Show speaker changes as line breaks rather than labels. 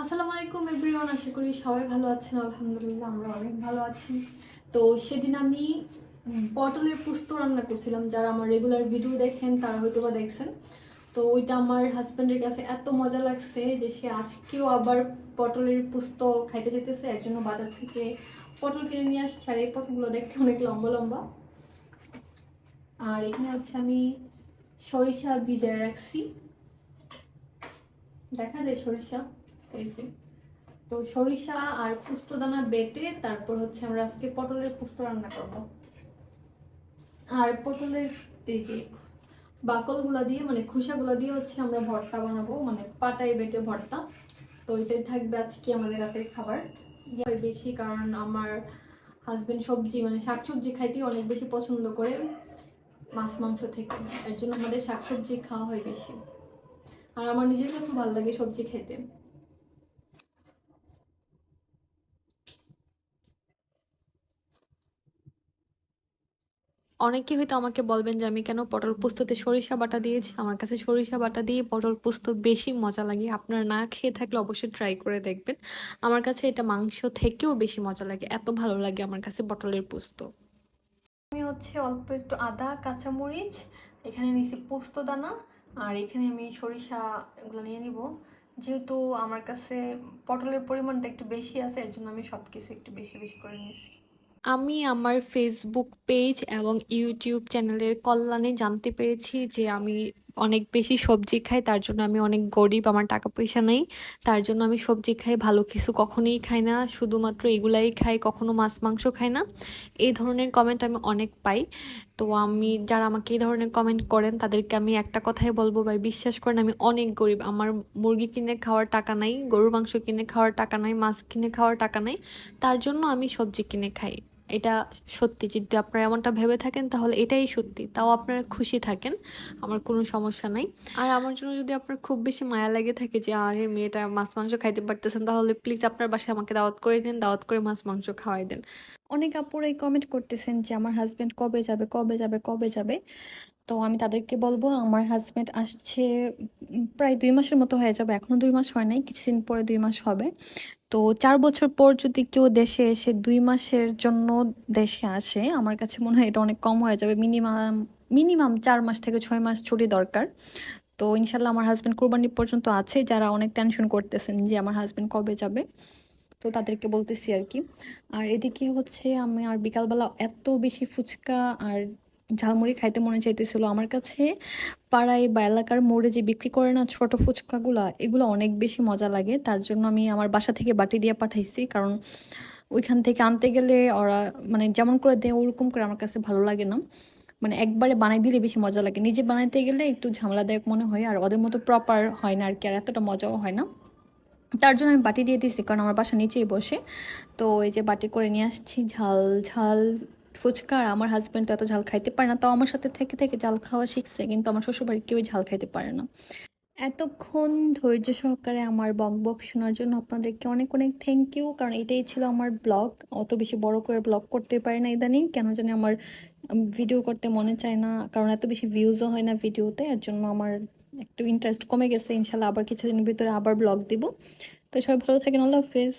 আসসালামু আলাইকুম এভরিওয়ান, আশা করি সবাই ভালো আছেন, আলহামদুলিল্লাহ আমরা অনেক ভালো আছি। তো সেদিন আমি পটলের পুস্ত রান্না করছিলাম, যারা আমার রেগুলার ভিডিও দেখেন তারা হয়তো বা দেখছেন। তো ওইটা আমার হাজব্যান্ডের কাছে এত মজা লাগছে যে সে আজকেও আবার পটলের পুস্ত খাইতে যেতেছে এর জন্য বাজার থেকে পটল কিনে নিয়ে আসছে। আর এই পটলগুলো দেখতে অনেক লম্বা লম্বা। আর এখানে হচ্ছে আমি সরিষা ভিজায় রাখছি। দেখা যায় সরিষা। এই তো সরিষা আর পুস্তদানা বেটে তারপর হচ্ছে আমরা আজকে পটলের পুস্ত রান্না করব। আর পটলের এই যে বাকলগুলা দিয়ে মানে খোসাগুলা দিয়ে হচ্ছে আমরা ভর্তা বানাবো মানে পাটাই বেটে ভর্তা। তো এটাই থাকবে আজকে আমাদের রাতের খাবার। ইয়ে বেশি কারণ আমার হাজবেন্ড সবজি মানে শাকসবজি খাইতে অনেক বেশি পছন্দ করে মাছ, মাংস থেকে। এর জন্য আমাদের শাকসবজি খাওয়া হয় বেশি। আর আমার নিজের কাছেও ভালো লাগে সবজি খেতে
অনেকে হয়তো আমাকে বলবেন যে, আমি কেন পটল পোস্ততে সরিষা বাটা দিয়েছি? আমার কাছে সরিষা বাটা দিয়ে পটল পোস্ত বেশি মজা লাগে। আপনারা না খেয়ে থাকলে অবশ্যই ট্রাই করে দেখবেন। আমার কাছে এটা মাংস থেকেও বেশি মজা লাগে। এত ভালো লাগে আমার কাছে পটলের পোস্ত।
আমি হচ্ছে অল্প একটু আদা, কাঁচামরিচ, এখানে নিয়েছি পোস্ত দানা আর এখানে আমি সরিষা এগুলো নিয়ে নিব। যেহেতু আমার কাছে পটলের পরিমাণটা একটু বেশি আছে, এর জন্য আমি সব কিছু একটু বেশি বেশি করে নিয়েছি।
আমি আমার ফেসবুক পেজ এবং ইউটিউব চ্যানেলের কল্যাণে জানতে পেরেছি যে আমি অনেক বেশি সবজি খাই, তার জন্য আমি অনেক গরিব, আমার টাকা পয়সা নেই। তার জন্য আমি সবজি খাই, ভালো কিছু কখনোই খাই না, শুধুমাত্র এগুলাই খাই, কখনো মাছ, মাংস খাই না। এই ধরনের কমেন্ট আমি অনেক পাই। তো আমি, যারা আমাকে এই ধরনের কমেন্ট করেন, তাদেরকে আমি একটা কথাই বলব ভাই, বিশ্বাস করেন আমি অনেক গরিব। আমার মুরগি কিনে খাওয়ার টাকা নাই, গরুর মাংস কিনে খাওয়ার টাকা নাই, মাছ কিনে খাওয়ার টাকা নাই, তার জন্য আমি সবজি কিনে খাই। এটা সত্যি। যদি আপনারা এমনটা ভেবে থাকেন, তাহলে এটাই সত্যি। তাও আপনারা খুশি থাকেন, আমার কোনো সমস্যা নাই। আর আমার জন্য যদি আপনার খুব বেশি মায়া লাগে থাকে যে, আরে, মেয়েটা মাছ, মাংস খাইতে পারতেছেন তাহলে প্লিজ আপনার বাসায় আমাকে দাওয়াত করে নিন দাওয়াত করে মাছ, মাংস খাওয়াই দেন।
অনেক আপুরাই কমেন্ট করতেছেন যে, আমার হাজব্যান্ড কবে যাবে কবে যাবে কবে যাবে? তো আমি তাদেরকে বলব, আমার হাজবেন্ড আসছে প্রায় দুই মাসের মতো হয়ে যাবে, এখনও দুই মাস হয় নাই, কিছুদিন পরে দুই মাস হবে। তো চার বছর পর যদি কেউ দেশে এসে দুই মাসের জন্য দেশে আসে, আমার কাছে মনে হয় এটা অনেক কম হয়ে যাবে মিনিমাম মিনিমাম চার মাস থেকে ছয় মাস ছুটি দরকার। তো ইনশাল্লাহ আমার হাজবেন্ড কোরবানি পর্যন্ত আছে, যারা অনেক টেনশন করতেছেন যে আমার হাজবেন্ড কবে যাবে, তো তাদেরকে বলতেছি আর কি। আর এদিকে হচ্ছে আমি আর বিকালবেলা এত বেশি ফুচকা আর ঝালমুড়ি খাইতে মনে চাইতেছিল। আমার কাছে পাড়ায় বা এলাকার মোড়ে যে বিক্রি করে না ছোট ফুচকাগুলা, এগুলো অনেক বেশি মজা লাগে। তার জন্য আমি আমার বাসা থেকে বাটি দিয়ে পাঠাইছি। কারণ ওইখান থেকে আনতে গেলে ওরা মানে যেমন করে দেয়, ওরকম করে আমার কাছে ভালো লাগে না। মানে একবারে বানাই দিলে বেশি মজা লাগে। নিজে বানাইতে গেলে একটু ঝামেলাদায়ক মনে হয় আর ওদের মতো প্রপার হয় না আর কি, আর এতটা মজাও হয় না। তার জন্য আমি বাটি দিয়ে দিয়েছি, কারণ আমার বাসা নিচেই বসে। তো এই যে বাটি করে নিয়ে আসছি, ঝাল ঝাল ফুচকা আর আমার হাজব্যান্ড এত ঝাল খাইতে পারে না তাও আমার সাথে থেকে থেকে ঝাল খাওয়া শিখছে, কিন্তু আমার শ্বশুরবাড়ির কেউই ঝাল খাইতে পারে না। এতক্ষণ ধৈর্য সহকারে আমার বক বক শোনার জন্য আপনাদেরকে অনেক অনেক থ্যাংক ইউ কারণ এটাই ছিল আমার ব্লগ অত বেশি বড় করে ব্লগ করতে পারি না ইদানিং, কেন জানি আমার ভিডিও করতে মনে চায় না, কারণ এত বেশি ভিউজও হয় না ভিডিওতে এর জন্য আমার একটু ইন্টারেস্ট কমে গেছে। ইনশাল্লাহ আবার কিছুদিনের ভিতরে আবার ব্লগ দিব। তো সবাই ভালো থাকেন, আল্লাহ হাফিজ।